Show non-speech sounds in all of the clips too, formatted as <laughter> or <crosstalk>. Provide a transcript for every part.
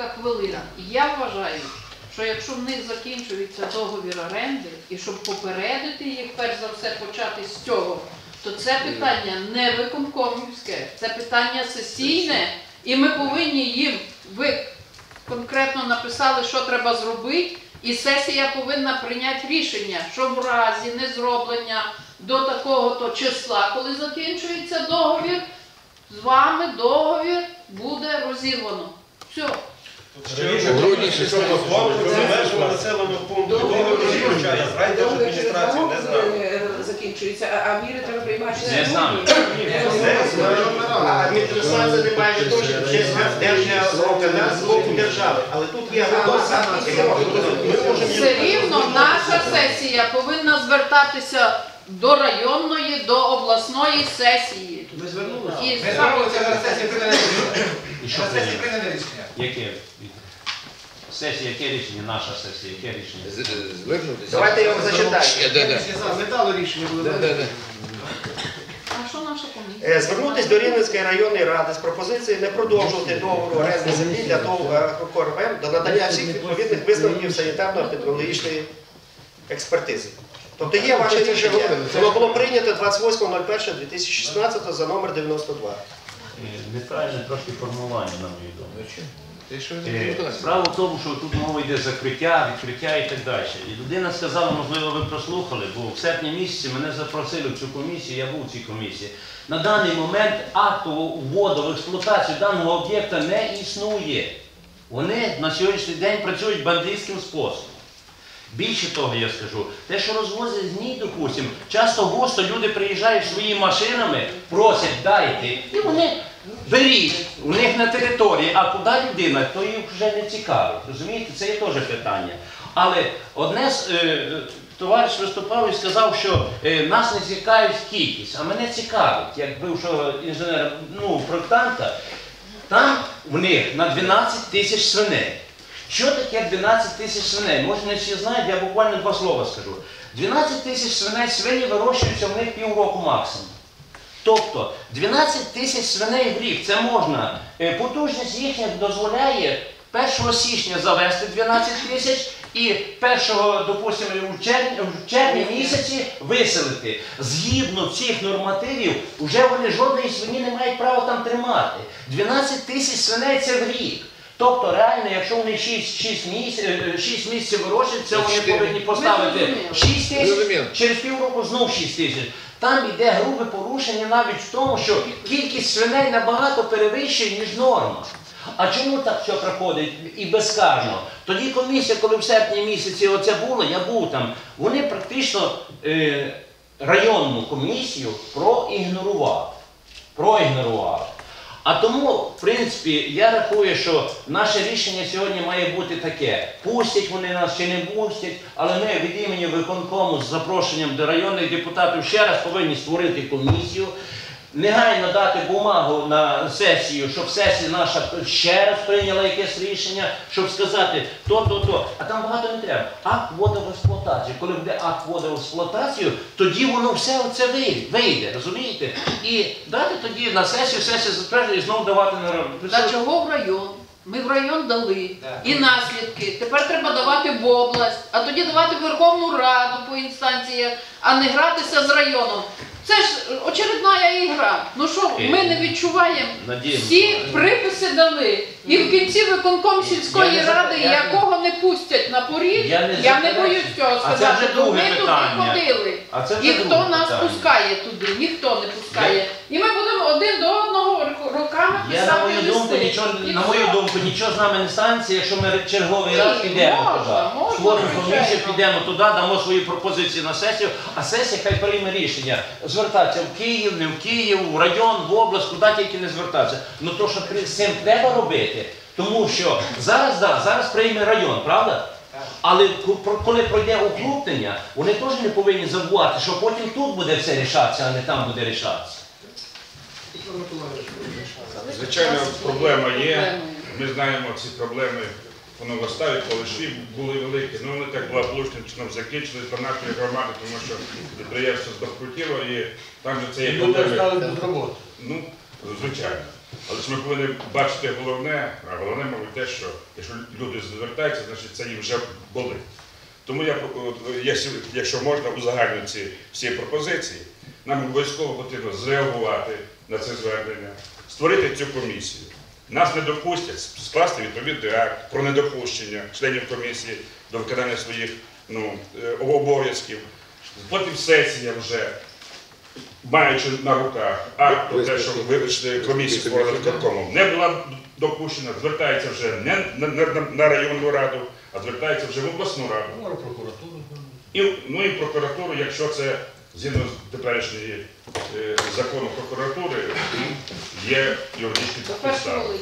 декілька хвилин. Я вважаю, що якщо в них закінчується договір оренди, і щоб попередити їх, перш за все, почати з цього, то це питання не виконкомівське, це питання сесійне, і ми повинні їм, ви конкретно написали, що треба зробити, і сесія повинна прийняти рішення, що в разі незроблення до такого-то числа, коли закінчується договір, з вами договір буде розірвано. Все. Раніше грудні що дозволити за межами населеного пункту договір розключає з райдержадміністрацією, не знаю. е, закінчується, а- міри треба приймати. Не знаю. А Адміністрація не має точно держення окна з боку держави. Але тут є голоса, Все рівно наша сесія повинна звертатися до районної, до обласної сесії. Ми звернулися. І Ми звернулися на. І що На сесії прийняли рішення. Яке? Сесія, яке рішення? Наша сесія, яке рішення? Звернутися. Давайте я вам зачитаю. Е, да, да. Ми дали рішення. Да, да, да. А що наша комісія? Е, Звернутись до Рівненської районної ради з пропозицією не продовжувати договору оренди землі для того е, КОРВМ до надання всіх відповідних висновків санітарно-епідеміологічної експертизи. Тобто є ваше рішення, воно було прийнято 28.01.2016 за номер 92. Неправильне трошки формулювання, на мою думку. Ти що Е, Справа в тому, що тут мова йде закриття, відкриття і так далі. І людина сказала, можливо, ви прослухали, бо в серпні місяці мене запросили в цю комісію, я був в цій комісії. На даний момент акту вводу в експлуатацію даного об'єкта не існує. Вони на сьогоднішній день працюють бандитським способом. Більше того, я скажу, те, що розвозять змій, допустим, часто густо люди приїжджають своїми машинами, просять дайте, і вони беріть у них на території, а куди людина, то їх вже не цікавить. Розумієте, це є теж питання. Але одне з е, товариш виступав і сказав, що е, нас не цікавить кількість, а мене цікавить, як бившого інженера, ну, проектанта, там в них на 12 тисяч свиней. Що таке 12 тисяч свиней? Може не всі знають, я буквально два слова скажу. 12 тисяч свиней свині вирощуються в них півроку максимум. Тобто 12 тисяч свиней в рік це можна. е, Потужність їхня дозволяє 1 січня завести 12 тисяч і 1, допустимо, в червні, в червні місяці виселити. Згідно цих нормативів, вже вони жодної свині не мають права там тримати. 12 тисяч свиней це в рік. Тобто, реально, якщо вони 6, 6, місяців, 6 місяців вирощують, це вони повинні поставити зрозуміли. 6 тисяч, через півроку знов 6 тисяч. Там йде грубе порушення навіть в тому, що кількість свиней набагато перевищує, ніж норма. А чому так все проходить і безкарно? Тоді комісія, коли в серпні місяці оце було, я був там, вони практично е, районну комісію проігнорували. Проігнорували. А тому, в принципі, я рахую, що наше рішення сьогодні має бути таке. Пустять вони нас чи не пустять, але ми від імені виконкому з запрошенням до районних депутатів ще раз повинні створити комісію, негайно дати бумагу на сесію, щоб сесія наша ще раз прийняла якесь рішення, щоб сказати то, то, то. А там багато не треба. Акт вводу в експлуатацію. Коли буде акт вводу в експлуатацію, тоді воно все це вийде, вийде, розумієте? І дати тоді на сесію, сесія затверджує і знову давати на роботу. Та чого в район? Ми в район дали. І наслідки. Тепер треба давати в область, а тоді давати в Верховну Раду по інстанціях, а не гратися з районом. Це ж очередна ігра. Ну що, ми не відчуваємо. Всі приписи дали. І в кінці виконком сільської Я не ради, я- якого не пустять на поріг, Я не я не боюсь цього А це сказати. вже бо друге ми туди питання. ходили. А це вже І хто друге нас питання. пускає туди? Ніхто не пускає. І ми будемо один до одного ру- руками Я писати на мою думку, листи. нічого І на все. мою думку, нічого з нами не станеться, якщо ми черговий раз підемо можна, туди. можна, Створимо звичайно. комісію, підемо туди, дамо свої пропозиції на сесію, а сесія хай прийме рішення. Звертатися в Київ, не в Київ, в район, в область, куди тільки не звертатися. Ну то, що при- з цим треба робити, тому що зараз да, зараз прийме район, правда? Але коли пройде укрупнення, вони теж не повинні забувати, що потім тут буде все рішатися, а не там буде рішатися. Звичайно, проблема є. Ми знаємо ці проблеми. Воно виростають, коли шві були великі. Ну вони так благополучним чином закінчились до нашої громади, тому що підприємство збанкрутіло і там же це є Люди проблеми. стали без роботи. Ну, звичайно. Але ж ми повинні бачити головне, а головне, мабуть, те, що якщо люди звертаються, значить це їм вже болить. Тому я, якщо, можна узагальнити ці всі пропозиції, нам обов'язково потрібно зреагувати на це звернення, створити цю комісію. Нас не допустять скласти відповідний акт про недопущення членів комісії до виконання своїх ну, е, обов'язків. Потім сесія вже, маючи на руках акт про те, що вибачте, комісію створили виконкомом, не була допущена, звертається вже не на, на, на районну раду, а звертається вже в обласну раду. Прокуратуру. І, ну і прокуратуру, якщо це згідно з теперішньої е, закону прокуратури, є юридичні підстави.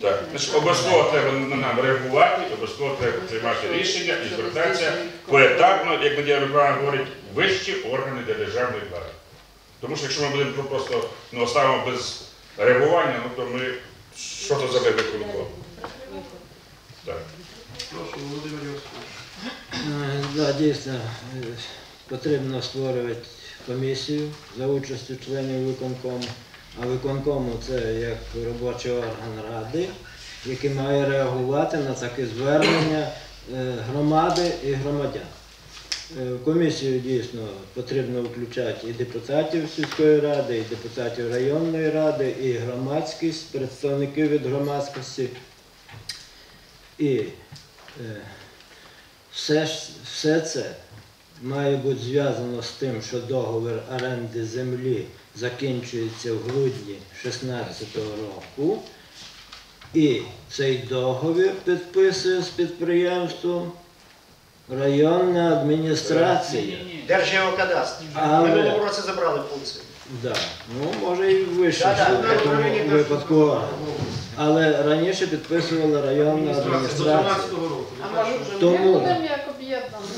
Так, значить, обов'язково треба на нам реагувати, обов'язково треба приймати рішення і звертатися поетапно, як Надія Миколаївна говорить, вищі органи для державної влади. Тому що якщо ми будемо просто ну, оставимо без реагування, ну то ми що то за виконком? Так. Прошу, Володимир. Е, Да, дійсно, е, потрібно створювати комісію за участю членів виконкому. А виконкому це як робочий орган ради, який має реагувати на такі звернення е, громади і громадян. Е, комісію дійсно потрібно включати і депутатів сільської ради, і депутатів районної ради, і громадськість, представників від громадськості. І е, все, все це має бути зв'язано з тим, що договір оренди землі закінчується в грудні 2016 року. І цей договір підписує з підприємством районна адміністрація. Держгеокадастр. Але- минулому році забрали функцію. Да. Ну, може і вище Да-да, в цьому управління випадку. Але раніше підписувала районна адміністрація. 12-го року. А може вже Тому- будемо як?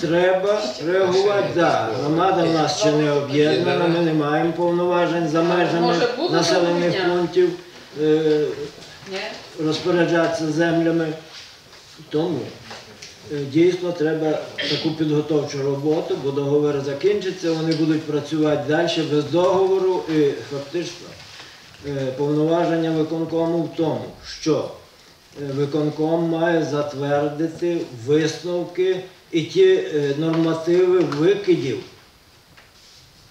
Треба реагувати, так. Громада в нас ще не об'єднана, ми не маємо повноважень за межами Може, буде населених доброго пунктів е, Ні? розпоряджатися землями. Тому дійсно треба таку підготовчу роботу, бо договір закінчиться, вони будуть працювати далі без договору і фактично е, повноваження виконкому в тому, що е, виконком має затвердити висновки і ті е, нормативи викидів,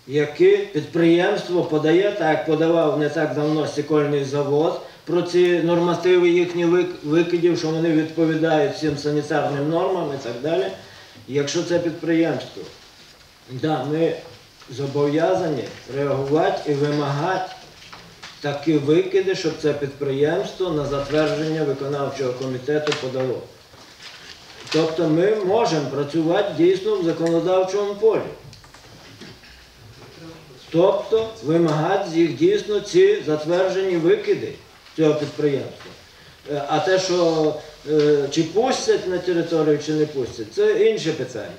які підприємство подає, так як подавав не так давно стекольний завод, про ці нормативи їхні викидів, що вони відповідають всім санітарним нормам і так далі. Якщо це підприємство, да, ми зобов'язані реагувати і вимагати такі викиди, щоб це підприємство на затвердження виконавчого комітету подало. Тобто ми можемо працювати дійсно в законодавчому полі. Тобто вимагати з їх дійсно ці затверджені викиди цього підприємства. Е, А те, що е, чи пустять на територію, чи не пустять, це інше питання.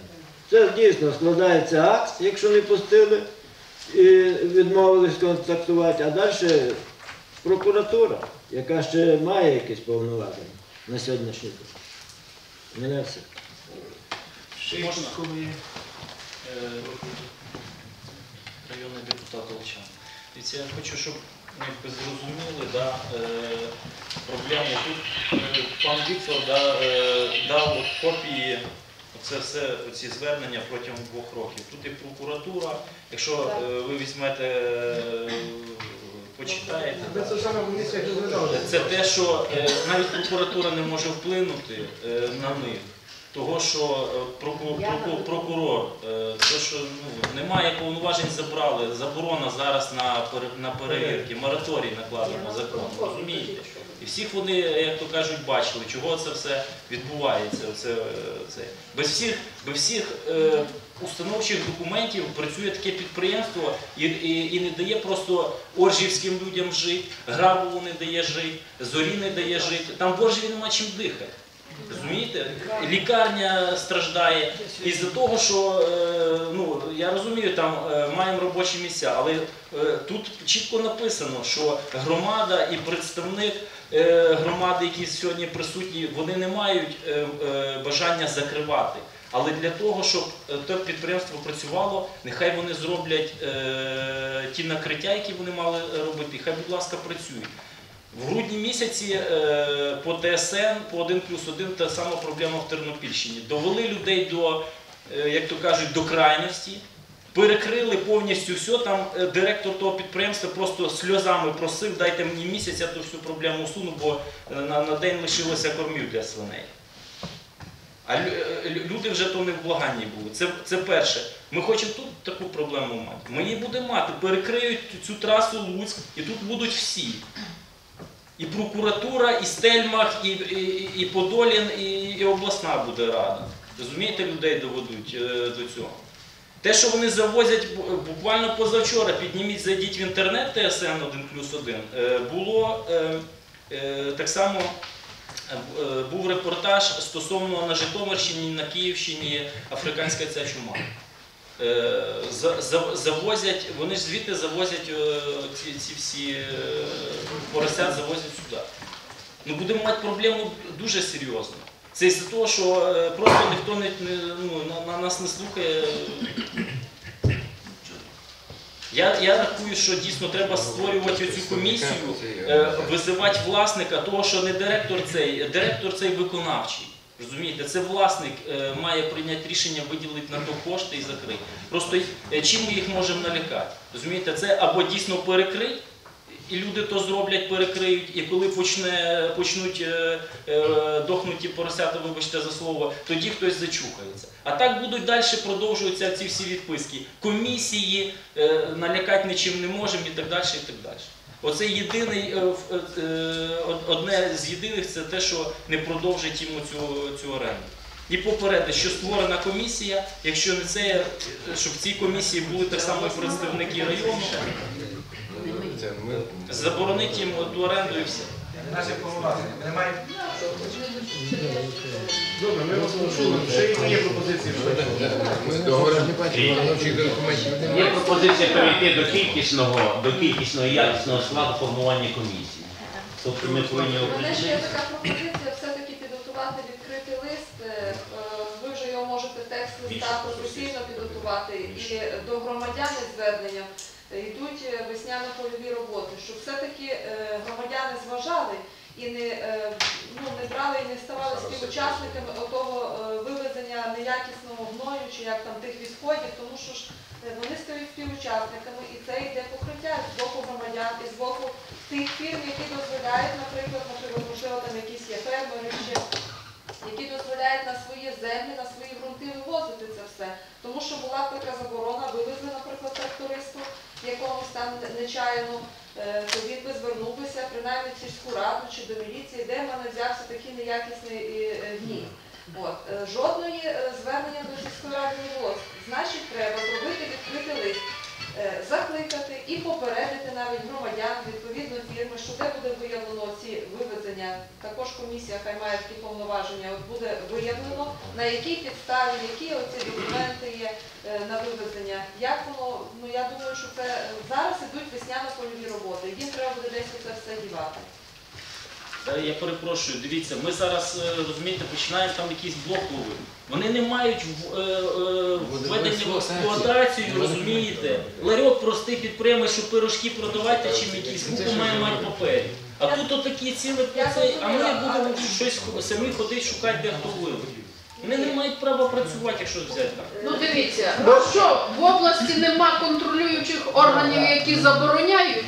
Це дійсно складається акт, якщо не пустили і відмовились контактувати, а далі прокуратура, яка ще має якісь повноваження на сьогоднішній день. Мене все. Ще Можна? Е, районний депутат Олчан. Я хочу, щоб ми якби зрозуміли, да, е, проблему тут е, пан Віктор да, е, дав от копії, це все ці звернення протягом двох років. Тут і прокуратура, якщо е, ви візьмете, е, почитаєте. Це те, що е, навіть прокуратура не може вплинути е, на них. Того, що е, проку- проку- прокурор, е, те, що ну, немає повноважень, забрали, заборона зараз на, на перевірки, мораторій накладено закон, розумієте? І всіх вони, як то кажуть, бачили, чого це все відбувається. Це. Без всіх, без всіх е, установчих документів працює таке підприємство і, і, і не дає просто оржівським людям жити, Грабову не дає жити, зорі не дає жити. Там в Оржеві нема чим дихати. Розумієте? Лікарня страждає із-за того, що е, ну я розумію, там е, маємо робочі місця, але е, тут чітко написано, що громада і представник громади, які сьогодні присутні, вони не мають бажання закривати. Але для того, щоб те підприємство працювало, нехай вони зроблять ті накриття, які вони мали робити, хай, будь ласка, працюють. В грудні місяці е, по ТСН, по 1 плюс 1, та сама проблема в Тернопільщині. Довели людей до, е, як то кажуть, до крайності, перекрили повністю все. Там е, директор того підприємства просто сльозами просив, дайте мені місяць, я ту всю проблему усуну, бо на, на день лишилося кормів для свиней. А лю- люди вже то не в благанні були. Це, це перше. Ми хочемо тут таку проблему мати. Ми її будемо мати. Перекриють цю трасу Луцьк, і тут будуть всі. І прокуратура, і Стельмах, і, і, і Подолін, і, і обласна буде рада. Розумієте, людей доведуть е, до цього. Те, що вони завозять буквально позавчора, підніміть, зайдіть в інтернет ТСН 1 плюс 1, е, було е, так само був репортаж стосовно на Житомирщині, на Київщині африканська ця чума. Е, за- за- Завозять, вони ж звідти завозять е, ці, ці всі е, поросят, завозять сюди. Ну будемо мати проблему дуже серйозно. Це із-за того, що просто ніхто не, не, ну, на, на нас не слухає. Я, я рахую, що дійсно треба створювати цю комісію, визивати власника, того, що не директор цей, директор цей виконавчий. Розумієте, це власник е, має прийняти рішення виділити на то кошти і закрити. Просто е, чим ми їх можемо налякати? Розумієте, це або дійсно перекрить, і люди то зроблять, перекриють, і коли почне, почнуть е, е, дохнуті поросята, вибачте за слово, тоді хтось зачухається. А так будуть далі продовжуватися ці всі відписки. Комісії е, налякати нічим не можемо і так далі. і так далі. Оце єдиний, е, е, е, од- одне з єдиних це те, що не продовжить йому цю, цю оренду. І попередити, що створена комісія, якщо не це, щоб в цій комісії були так само представники району, заборонить заборонити їм ту оренду і все. Наші повноваження. Ми не маємо Добре, ми вас почули. Ще є пропозиції? Є пропозиція перейти до кількісного, до кількісного і якісного складу формування комісії. Тобто ми повинні мене ще є така пропозиція все-таки підготувати відкритий лист. Е, е, Ви вже його можете текст листа професійно підготувати і до громадян е, йдуть е, весняно-польові роботи, щоб все-таки е, громадяни зважали і не, е, ну, не брали і не ставали співучасниками отого е, вивезення неякісного гною чи як там тих відходів, тому що ж е, вони стають співучасниками і це йде покриття з боку громадян і з боку тих фірм, які дозволяють, наприклад, можливо, там якісь є фермери ще, які дозволяють на свої землі, на свої ґрунти вивозити це все. Тому що була така заборона, вивезли, наприклад, трактористу якомусь там нечаянно, е, то він би звернувся принаймні в сільську раду чи до міліції, де в мене взявся такий неякісний е, е, гній. От. Жодної звернення до сільської ради не було. Значить, треба зробити відкритий лист, закликати і попередити навіть громадян, відповідно фірми, що де буде виявлено ці вивезення. Також комісія, хай має такі повноваження, от буде виявлено, на якій підставі, які оці документи є е, на вивезення. Як воно, ну я думаю, що це е, зараз ідуть весняно-польові роботи. Їм треба буде десь це все дівати. Я перепрошую, дивіться, ми зараз е, розумієте, починаємо там якийсь блок ловити. Вони не мають е, е, введення в експлуатацію, розумієте? Ларьок простий підприємець, щоб пирожки продавати, чим якісь купу має мати паперів. А тут отакі ціли по цей, а ми будемо щось самі ходити, шукати, де хто вилив. Вони не мають права працювати, якщо взяти так. Ну дивіться, ну що в області нема контролюючих органів, які забороняють?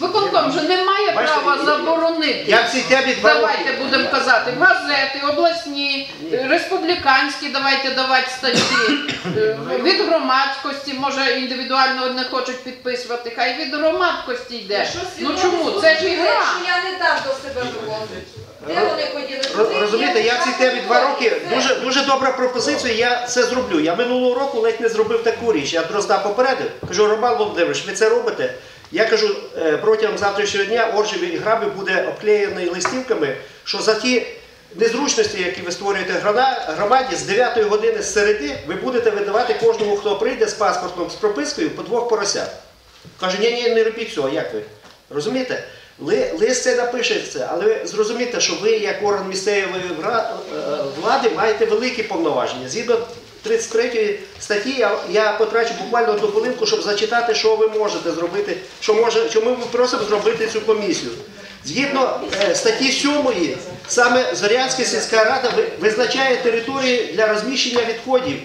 Виконком же не має Бачите, права заборонити. Як ці темі два Давайте будемо казати, газети, обласні, республіканські, давайте давати статті. <coughs> Е, Від громадськості, може індивідуально не хочуть підписувати, хай від громадськості йде. Ну чому? Це ж ігра. Я не дам до себе вивозити. Де вони поділи? Роз- Розумієте, я ці темі два роки дуже дуже добра пропозиція. Я це зроблю. Я минулого року ледь не зробив таку річ. Я Дрозда попередив. Кажу, Роман Володимирович, ви це робите? Я кажу, е, протягом завтрашнього дня Оржеві і граби буде обклеєний листівками, що за ті незручності, які ви створюєте громаді, з 9 години з середи ви будете видавати кожному, хто прийде з паспортом, з пропискою по двох поросят. Каже, ні, ні, не робіть цього, як ви? Розумієте? Ли- Лист це напишеться, але ви зрозумієте, що ви, як орган місцевої е, влади, маєте великі повноваження. Згідно 33 статті, я, я потрачу буквально одну хвилинку, щоб зачитати, що ви можете зробити, що, може, що ми просимо зробити цю комісію. Згідно е, статті 7, саме Зорянська сільська рада визначає території для розміщення відходів.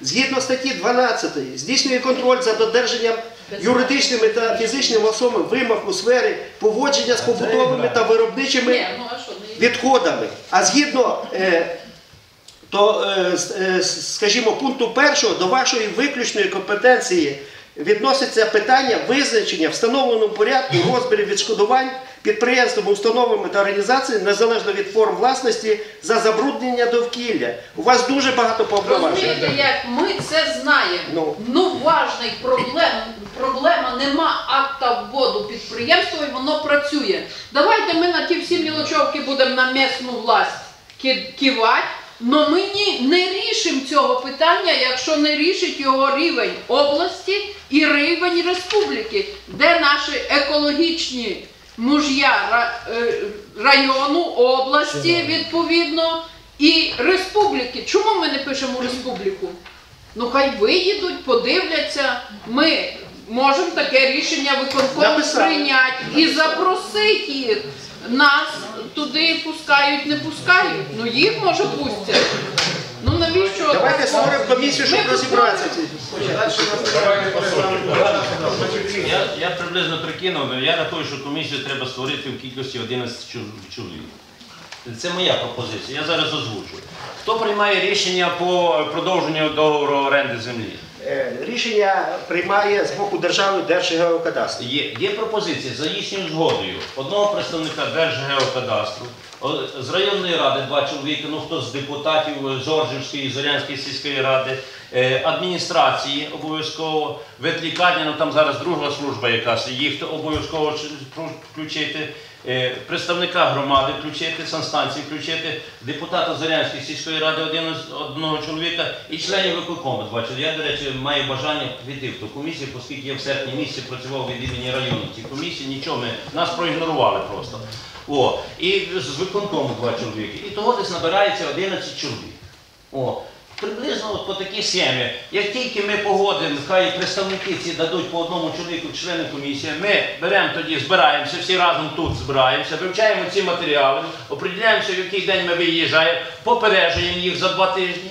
Згідно статті 12 здійснює контроль за додержанням юридичними та фізичними особами вимог у сфері поводження з побутовими та виробничими ну відходами. А згідно е, то, е, е, скажімо, пункту першого до вашої виключної компетенції відноситься питання визначення встановленому порядку розмірів відшкодувань підприємствами, установами та організаціями незалежно від форм власності за забруднення довкілля. У вас дуже багато повноважень. Розумієте, як ми це знаємо. Ну. Ну, важний проблем, проблема нема акта вводу підприємства і воно працює. Давайте ми на ті всі мілочовки будемо на місну власть кивати, але ми ні, не рішимо цього питання, якщо не рішить його рівень області і рівень республіки, де наші екологічні муж'я е, району, області відповідно і республіки. Чому ми не пишемо республіку? Ну хай виїдуть, подивляться. Ми можемо таке рішення виконкому прийняти і запросити їх. Нас туди пускають, не пускають. Ну їх може пустять. Ну навіщо? Давайте створимо комісію, щоб розібратися. Я, я приблизно прикинув, я рахую, що комісію треба створити в кількості 11 чоловік. Це моя пропозиція, я зараз озвучу. Хто приймає рішення по продовженню договору оренди землі? Е, Рішення приймає з боку держави Держгеокадастру. Є, є пропозиція за їхньою згодою одного представника Держгеокадастру, з районної ради два чоловіка, ну хто з депутатів Зоржівської і Зорянської сільської ради, адміністрації обов'язково, ветлікарня, ну там зараз друга служба якась, їх обов'язково включити, е, представника громади включити, санстанції включити, депутата Зорянської сільської ради одного чоловіка і членів виконкому чоловіка. Я, до речі, маю бажання піти в ту комісію, оскільки я в серпні місяці працював від імені району в цій комісії, нічого ми нас проігнорували просто. О, і з виконкому два чоловіки. І того десь набирається 11 чоловік. О, приблизно от по такій схемі. Як тільки ми погодимо, хай представники ці дадуть по одному чоловіку члени комісії, ми беремо тоді, збираємося, всі разом тут збираємося, вивчаємо ці матеріали, определяємося, в який день ми виїжджаємо, попереджуємо їх за два тижні.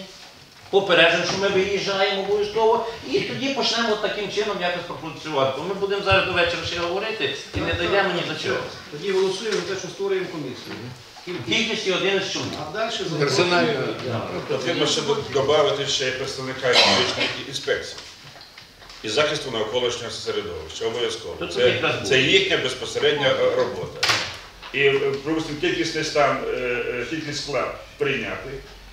Попереджуємо, що ми виїжджаємо обов'язково, і тоді почнемо таким чином якось пропрацювати. Бо ми будемо зараз до вечора ще говорити і не дійдемо ні до чого. Тоді голосуємо за те, що створюємо комісію. В кількості 11 чоловік. А далі за Персонально. Потрібно ще додати ще й представника екологічної інспекції і захисту навколишнього середовища. Обов'язково. Це, це їхня безпосередня е, робота. І, е, припустимо, кількісний стан, е, кількість склад прийняти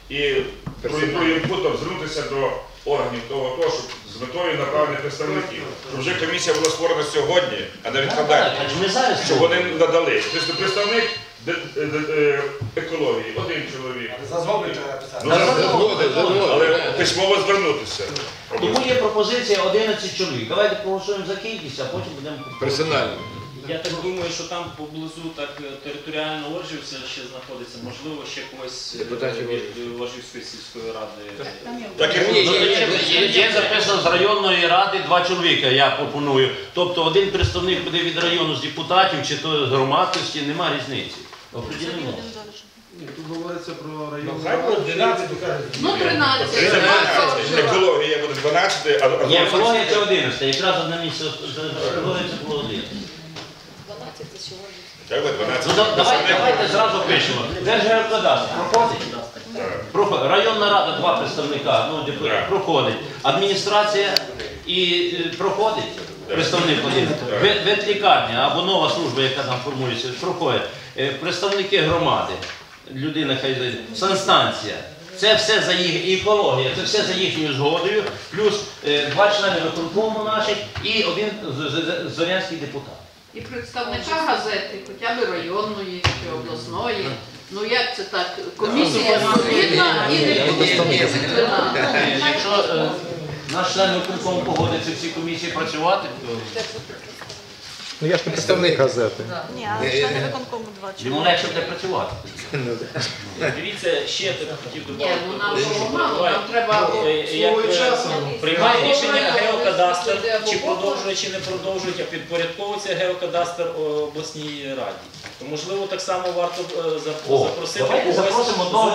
і про звернутися до органів того, того, щоб з метою направлення представників. Щоб вже комісія була створена сьогодні, а не відкладання. Так, Щоб вони надали. Тобто представник де- де- е, екології, один чоловік. За згоди треба писати. Ну, за- Згода, згода. але письмово звернутися. Тому є пропозиція 11 чоловік. Давайте проголосуємо за кількість, а потім будемо Персонально. Я так думаю, що там поблизу так е, територіально Оржівця ще знаходиться, можливо, ще когось е, Депутатів від е, Оржівської сільської ради. Так як Ні, ні, ні, є, записано з районної ради два чоловіка, я пропоную. Тобто один представник буде від району з депутатів чи то з громадськості, нема різниці. Определено. Ні, Тут говориться про район. хай буде 12, Ну, 13. 13, екологія буде 12, а Ні, екологія це 11, якраз одне місце екологія це було 11. Як буде 12? Ну, да- давайте, давайте зразу пишемо. Держгеокадастр проходить? Проходить. Районна рада, два представника, ну, Так. проходить. Адміністрація і е, проходить. Представник один. Так. Ве- Ветлікарня або нова служба, яка там формується, проходить. Е, Представники громади, людина хай зайде. санстанція. Це все за їх і екологія, це все за їхньою згодою, плюс е, два члени виконкому наших і один зорянський депутат. І представника газети, хоча б районної чи обласної. Ну як це так? Комісія відповідна і не. Е, Якщо е, наш член виконкому погодиться в цій комісії працювати, то Ну я ж не представник газети. Ні, але члени виконкому два Йому легше буде працювати. <laughs> Дивіться, ще хотів Ні, додати. ну нам нам треба або Е, свого е, часу. Приймає рішення геокадастр, чи продовжує, чи не продовжує, а підпорядковується геокадастр обласній раді. То можливо так само варто е, запросити когось